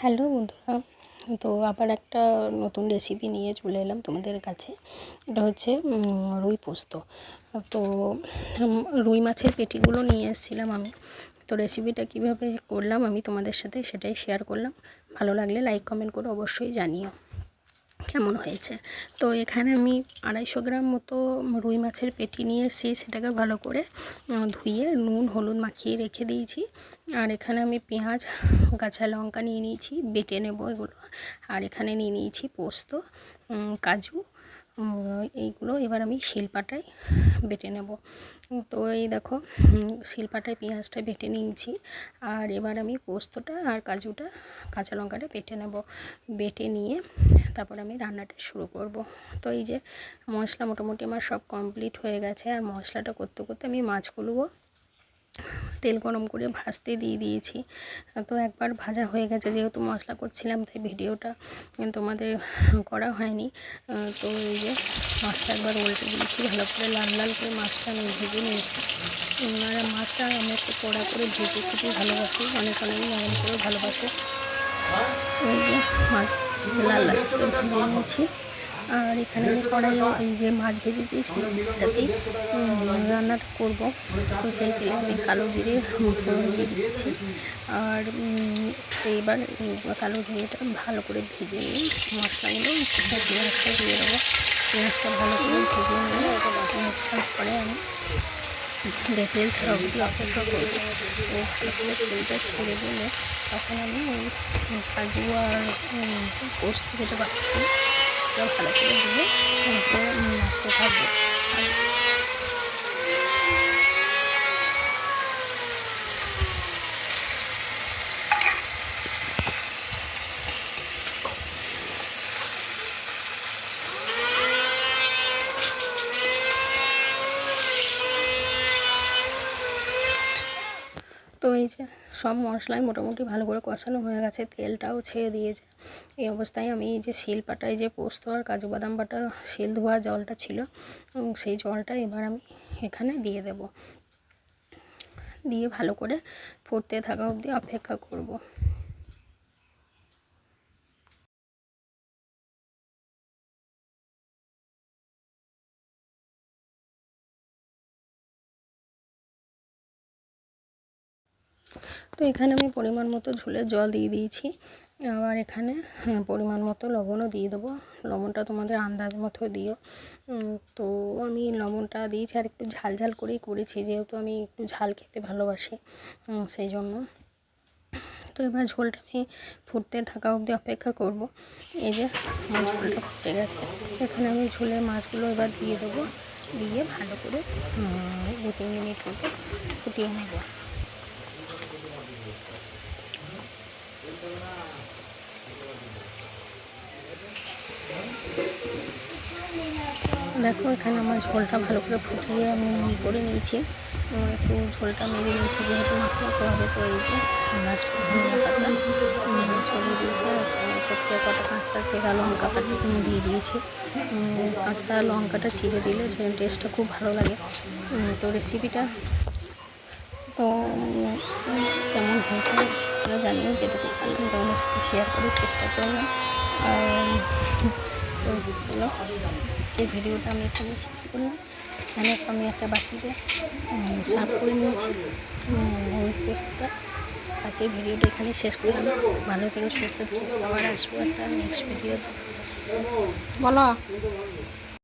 Hello বন্ধুরা, তো আবার একটা নতুন রেসিপি নিয়ে চলে এলাম তোমাদের কাছে। এটা হচ্ছে রুই পোস্ত। তো রুই মাছের পেটিগুলো নিয়ে এসেছিলাম আমি। তো রেসিপিটা কীভাবে করলাম আমি তোমাদের সাথে সেটাই শেয়ার করলাম। ভালো লাগলে লাইক কমেন্ট করে অবশ্যই জানিও। কেমন হয়েছে? তো এখানে আমি আড়াইশো গ্রাম মতো রুই মাছের পেটি নিয়ে এসেছি, সেটাকে ভালো করে ধুয়ে নুন, হলুদ মাখিয়ে রেখে দিয়েছি। আর এখানে আমি পেঁয়াজ, কাঁচা লঙ্কা নিয়ে নিয়েছি, বেটে নেব এগুলো। আর এখানে নিয়ে নিয়েছি পোস্ত কাজু এইগুলো এবার আমি শিলপাটায় বেটে নেব। তো এই দেখো শিলপাটায় পেঁয়াজটা বেটে নিয়েছি। আর এবার আমি পোস্তটা আর কাজুটা কাঁচা লঙ্কাটা বেটে নেব। বেটে নিয়ে তারপর আমি রান্নাটা শুরু করব। তো এই যে মশলা মোটামুটি আমার সব কমপ্লিট হয়ে গেছে। আর মশলাটা করতে করতে আমি মাছগুলো তেল গরম করে ভাজতে দিয়ে দিয়েছি। তো একবার ভাজা হয়ে গেছে, যেহেতু মশলা করছিলাম তাই ভিডিওটা তোমাদের করা হয়নি। তো এই যে মাছটা একবার উল্টে দিয়েছি, ভালো করে লাল লাল করে মাছটা আমি ভেজে নিয়েছি। আর মাছটা আমি একটু কড়া করে ভেজে খেতে ভালোবাসি, অনেক অনেক নরম করে ভালোবাসে। এই যে মাছ লাল লাল করে ভেজে নিয়েছি। আর এখানে আমি কড়াইয়ে এই যে মাছ ভেজেছি সেইটাতেই রান্নাটা করব। তো সেই তেলে আমি কালো জিরে ফোড়ন দিয়ে দিচ্ছি। আর এইবার কালো জিরেটা ভালো করে ভেজে নিয়ে মশলাগুলো পেঁয়াজটা দিয়ে দেবো। পেঁয়াজটা ভালো করে ভেজে নিয়ে তারপরে আমি দেখলে ছাড়া অপেক্ষা করব তেলটা ছেড়ে দিলে তখন আমি কাজু আর পোস্ত যেটা পাচ্ছি ভালো করে দিয়ে তারপরে নাড়তে থাকব তো এই যে সব মশলাই মোটামুটি ভালো করে কষানো হয়ে গেছে, তেলটাও ছেড়ে দিয়েছে। এই অবস্থায় আমি এই যে শিল পাটায় যে পোস্ত আর কাজু বাদাম বাটা শিল ধোয়া জলটা ছিল সেই জলটা এবার আমি এখানে দিয়ে দেব। দিয়ে ভালো করে ফুটতে থাকা অবধি অপেক্ষা করব। তো এখানে আমি পরিমাণ মতো ঝোলের জল দিয়ে দিয়েছি। আবার এখানে হ্যাঁ, পরিমাণ মতো লবণও দিয়ে দেবো। লবণটা তোমাদের আন্দাজ মতো দিও। তো আমি লবণটা দিয়েছি আর একটু ঝাল ঝাল করেই করেছি যেহেতু আমি একটু ঝাল খেতে ভালোবাসি সেই জন্য। তো এবার ঝোলটা আমি ফুটতে থাকা অবধি অপেক্ষা করব। এই যে ঝোলটা ফুটে গেছে। এখানে আমি ঝোলের মাছগুলো এবার দিয়ে দেবো। দিয়ে ভালো করে দু তিন মিনিট মতো ফুটিয়ে নেব। দেখো, এখানে আমার ঝোলটা ভালো করে ফুটিয়ে আমি করে নিয়েছি। একটু ঝোলটা মেরে নিয়েছি যেহেতু মাখাতে হবে, তো এই যে ছড়িয়ে দিয়েছি কটা কাঁচা চেরা লঙ্কা কাটি দিয়ে দিয়েছি। কাঁচা লঙ্কাটা ছিঁড়ে দিলে টেস্টটা খুব ভালো লাগে। তো রেসিপিটা তো কেমন হয়েছে জানিও, যেটুকু পারলাম তোমাদের সাথে শেয়ার করার চেষ্টা করলাম আর তো হলো আজকের ভিডিওটা আমি এখানে শেষ করলাম। এখানে আমি একটা বাটিতে সার্ভ করে নিয়েছি পোস্তটা। আজকের ভিডিওটা এখানে শেষ করলাম। ভালো থেকে, সুস্থ আবার আসব একটা নেক্সট ভিডিও বলো।